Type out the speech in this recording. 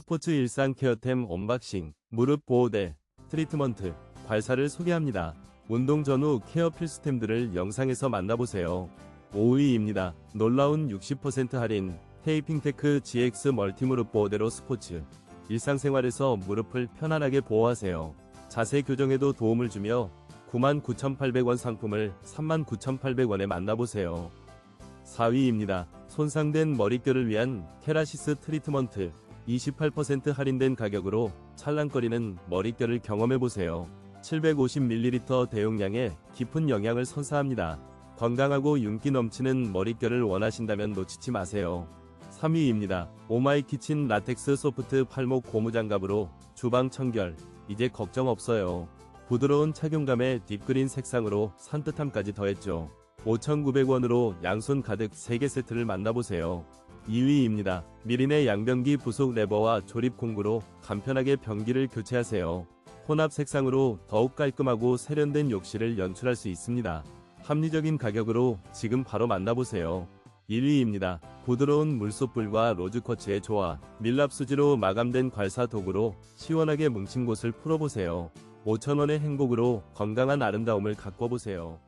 스포츠 일상 케어템 언박싱, 무릎 보호대, 트리트먼트, 발사를 소개합니다. 운동 전후 케어 필수템들을 영상에서 만나보세요. 5위입니다. 놀라운 60% 할인, 테이핑테크 GX 멀티무릎 보호대로 스포츠. 일상생활에서 무릎을 편안하게 보호하세요. 자세 교정에도 도움을 주며 99,800원 상품을 39,800원에 만나보세요. 4위입니다. 손상된 머릿결을 위한 케라시스 트리트먼트 28% 할인된 가격으로 찰랑거리는 머릿결을 경험해보세요. 750ml 대용량에 깊은 영양을 선사합니다. 건강하고 윤기 넘치는 머릿결을 원하신다면 놓치지 마세요. 3위입니다. 오마이키친 라텍스 소프트 팔목 고무장갑으로 주방 청결, 이제 걱정 없어요. 부드러운 착용감에 딥그린 색상으로 산뜻함까지 더했죠. 5,900원으로 양손 가득 3개 세트를 만나보세요. 2위입니다. 미린의 양변기 부속 레버와 조립 공구로 간편하게 변기를 교체하세요. 혼합 색상으로 더욱 깔끔하고 세련된 욕실을 연출할 수 있습니다. 합리적인 가격으로 지금 바로 만나보세요. 1위입니다. 부드러운 물소뿔과 로즈쿼츠의 조화, 밀랍 수지로 마감된 괄사 도구로 시원하게 뭉친 곳을 풀어보세요. 5,000원의 행복으로 건강한 아름다움을 가꿔보세요.